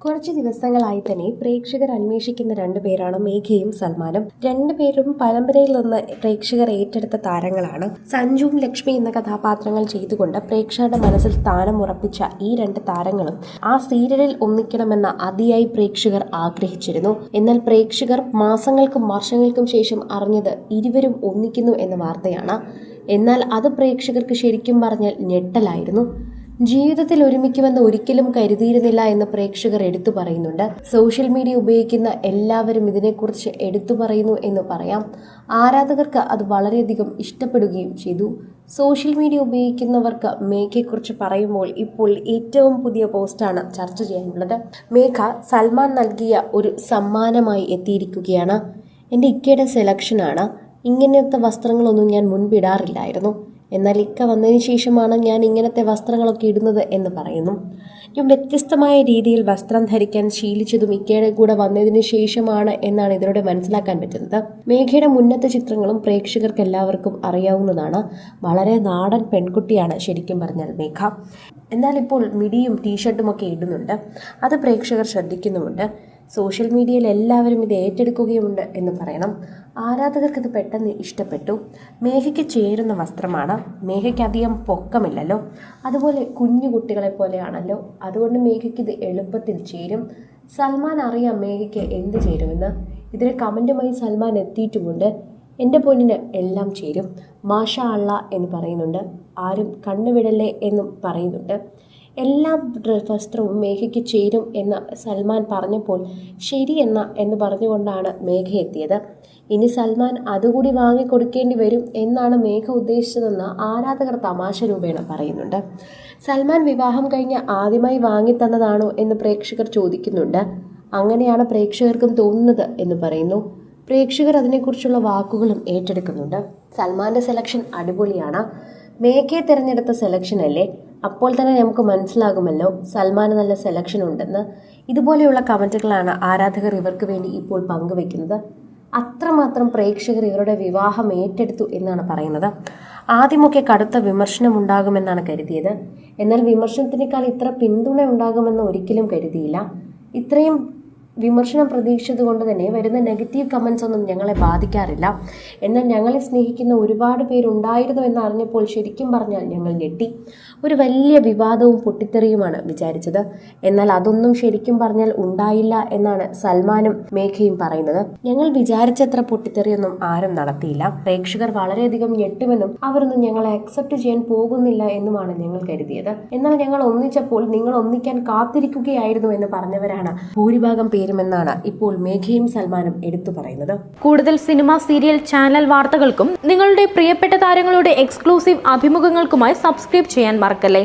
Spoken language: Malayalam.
കുറച്ച് ദിവസങ്ങളായി തന്നെ പ്രേക്ഷകർ അന്വേഷിക്കുന്ന രണ്ടുപേരാണ് മേഘയും സൽമാനും. രണ്ടുപേരും പരമ്പരയിൽ നിന്ന് പ്രേക്ഷകർ ഏറ്റെടുത്ത താരങ്ങളാണ്. സഞ്ജുവും ലക്ഷ്മി എന്ന കഥാപാത്രങ്ങൾ ചെയ്തുകൊണ്ട് പ്രേക്ഷകരുടെ മനസ്സിൽ സ്ഥാനം ഉറപ്പിച്ച ഈ രണ്ട് താരങ്ങളും ആ സീരിയലിൽ ഒന്നിക്കണമെന്ന അതിയായി പ്രേക്ഷകർ ആഗ്രഹിച്ചിരുന്നു. എന്നാൽ പ്രേക്ഷകർ മാസങ്ങൾക്കും വർഷങ്ങൾക്കും ശേഷം അറിഞ്ഞത് ഇരുവരും ഒന്നിക്കുന്നു എന്ന വാർത്തയാണ്. എന്നാൽ അത് പ്രേക്ഷകർക്ക് ശരിക്കും പറഞ്ഞാൽ ഞെട്ടലായിരുന്നു. ജീവിതത്തിൽ ഒരുമിക്കുമെന്ന് ഒരിക്കലും കരുതിയിരുന്നില്ല എന്ന് പ്രേക്ഷകർ എടുത്തു പറയുന്നുണ്ട്. സോഷ്യൽ മീഡിയ ഉപയോഗിക്കുന്ന എല്ലാവരും ഇതിനെക്കുറിച്ച് എടുത്തു പറയുന്നു എന്ന് പറയാം. ആരാധകർക്ക് അത് വളരെയധികം ഇഷ്ടപ്പെടുകയും ചെയ്തു. സോഷ്യൽ മീഡിയ ഉപയോഗിക്കുന്നവർക്ക് മേഘയെക്കുറിച്ച് പറയുമ്പോൾ ഇപ്പോൾ ഏറ്റവും പുതിയ പോസ്റ്റാണ് ചർച്ച ചെയ്യാനുള്ളത്. മേഘ സൽമാൻ നൽകിയ ഒരു സമ്മാനമായി എത്തിയിരിക്കുകയാണ്. എന്റെ ഇക്കയുടെ സെലക്ഷനാണ് ഇങ്ങനത്തെ വസ്ത്രങ്ങളൊന്നും ഞാൻ മുൻപിടാറില്ലായിരുന്നു. എന്നാൽ ഇക്ക വന്നതിന് ശേഷമാണ് ഞാൻ ഇങ്ങനത്തെ വസ്ത്രങ്ങളൊക്കെ ഇടുന്നത് എന്ന് പറയുന്നു. ഞാൻ വ്യത്യസ്തമായ രീതിയിൽ വസ്ത്രം ധരിക്കാൻ ശീലിച്ചതും ഇക്കയുടെ കൂടെ വന്നതിന് ശേഷമാണ് എന്നാണ് ഇതിലൂടെ മനസ്സിലാക്കാൻ പറ്റുന്നത്. മേഘയുടെ മുന്നത്തെ ചിത്രങ്ങളും പ്രേക്ഷകർക്ക് എല്ലാവർക്കും അറിയാവുന്നതാണ്. വളരെ നാടൻ പെൺകുട്ടിയാണ് ശരിക്കും പറഞ്ഞാൽ മേഘ. എന്നാൽ ഇപ്പോൾ മിടിയും ടീഷർട്ടും ഒക്കെ ഇടുന്നുണ്ട്. അത് പ്രേക്ഷകർ ശ്രദ്ധിക്കുന്നുമുണ്ട്. സോഷ്യൽ മീഡിയയിൽ എല്ലാവരും ഇത് ഏറ്റെടുക്കുകയുമുണ്ട് എന്ന് പറയണം. ആരാധകർക്ക് ഇത് പെട്ടെന്ന് ഇഷ്ടപ്പെട്ടു. മേഘയ്ക്ക് ചേരുന്ന വസ്ത്രമാണ്. മേഘയ്ക്ക് അധികം പൊക്കമില്ലല്ലോ. അതുപോലെ കുഞ്ഞു കുട്ടികളെ പോലെയാണല്ലോ. അതുകൊണ്ട് മേഘയ്ക്ക് ഇത് എളുപ്പത്തിൽ ചേരും. സൽമാൻ അറിയാം മേഘയ്ക്ക് എന്ത് ചേരുമെന്ന്. ഇതിന് കമന്റുമായി സൽമാൻ എത്തിയിട്ടുമുണ്ട്. എന്റെ പൊന്നിന് എല്ലാം ചേരും. മാഷ അള്ള എന്ന് പറയുന്നുണ്ട്. ആരും കണ്ണുവിടല്ലേ എന്നും പറയുന്നുണ്ട്. എല്ലാ വസ്ത്രവും മേഘയ്ക്ക് ചേരും എന്ന് സൽമാൻ പറഞ്ഞപ്പോൾ ശരി എന്ന എന്ന് പറഞ്ഞുകൊണ്ടാണ് മേഘ എത്തിയത്. ഇനി സൽമാൻ അതുകൂടി വാങ്ങിക്കൊടുക്കേണ്ടി വരും എന്നാണ് മേഘ ഉദ്ദേശിച്ചതെന്ന് ആരാധകർ തമാശ രൂപേണ പറയുന്നുണ്ട്. സൽമാൻ വിവാഹം കഴിഞ്ഞ് ആദ്യമായി വാങ്ങിത്തന്നതാണോ എന്ന് പ്രേക്ഷകർ ചോദിക്കുന്നുണ്ട്. അങ്ങനെയാണ് പ്രേക്ഷകർക്കും തോന്നുന്നത് എന്ന് പറയുന്നു. പ്രേക്ഷകർ അതിനെക്കുറിച്ചുള്ള വാക്കുകളും ഏറ്റെടുക്കുന്നുണ്ട്. സൽമാന്റെ സെലക്ഷൻ അടിപൊളിയാണ്. മേഘയെ തിരഞ്ഞെടുത്ത സെലക്ഷൻ അല്ലേ? അപ്പോൾ തന്നെ നമുക്ക് മനസ്സിലാകുമല്ലോ സൽമാന് നല്ല സെലക്ഷൻ ഉണ്ടെന്ന്. ഇതുപോലെയുള്ള കമന്റുകളാണ് ആരാധകർ ഇവർക്ക് വേണ്ടി ഇപ്പോൾ പങ്കുവെക്കുന്നത്. അത്രമാത്രം പ്രേക്ഷകർ ഇവരുടെ വിവാഹം ഏറ്റെടുത്തു എന്നാണ് പറയുന്നത്. ആദ്യമൊക്കെ കടുത്ത വിമർശനം ഉണ്ടാകുമെന്നാണ് കരുതിയത്. എന്നാൽ വിമർശനത്തിനേക്കാൾ ഇത്ര പിന്തുണ ഉണ്ടാകുമെന്ന് ഒരിക്കലും കരുതിയില്ല. ഇത്രയും വിമർശനം പ്രതീക്ഷിച്ചതുകൊണ്ട് തന്നെ വരുന്ന നെഗറ്റീവ് കമൻസ് ഒന്നും ഞങ്ങളെ ബാധിക്കാറില്ല. എന്നാൽ ഞങ്ങളെ സ്നേഹിക്കുന്ന ഒരുപാട് പേരുണ്ടായിരുന്നു എന്നറിഞ്ഞപ്പോൾ ശരിക്കും പറഞ്ഞാൽ ഞങ്ങൾ ഞെട്ടി. ഒരു വലിയ വിവാദവും പൊട്ടിത്തെറിയുമാണ് വിചാരിച്ചത്. എന്നാൽ അതൊന്നും ശരിക്കും പറഞ്ഞാൽ ഉണ്ടായില്ല എന്നാണ് സൽമാനും മേഘയും പറയുന്നത്. ഞങ്ങൾ വിചാരിച്ചത്ര പൊട്ടിത്തെറിയൊന്നും ആരും നടത്തിയില്ല. പ്രേക്ഷകർ വളരെയധികം ഞെട്ടുമെന്നും അവരൊന്നും ഞങ്ങളെ അക്സെപ്റ്റ് ചെയ്യാൻ പോകുന്നില്ല എന്നുമാണ് ഞങ്ങൾ കരുതിയത്. എന്നാൽ ഞങ്ങൾ ഒന്നിച്ചപ്പോൾ നിങ്ങൾ ഒന്നിക്കാൻ കാത്തിരിക്കുകയായിരുന്നു എന്ന് പറഞ്ഞവരാണ് ഭൂരിഭാഗം പേരുമെന്നാണ് ഇപ്പോൾ മേഘയും സൽമാനും എടുത്തു പറയുന്നത്. കൂടുതൽ സിനിമ സീരിയൽ ചാനൽ വാർത്തകൾക്കും നിങ്ങളുടെ പ്രിയപ്പെട്ട താരങ്ങളുടെ എക്സ്ക്ലൂസീവ് അഭിമുഖങ്ങൾക്കുമായി സബ്സ്ക്രൈബ് ചെയ്യാൻ മറക്കല്ലേ?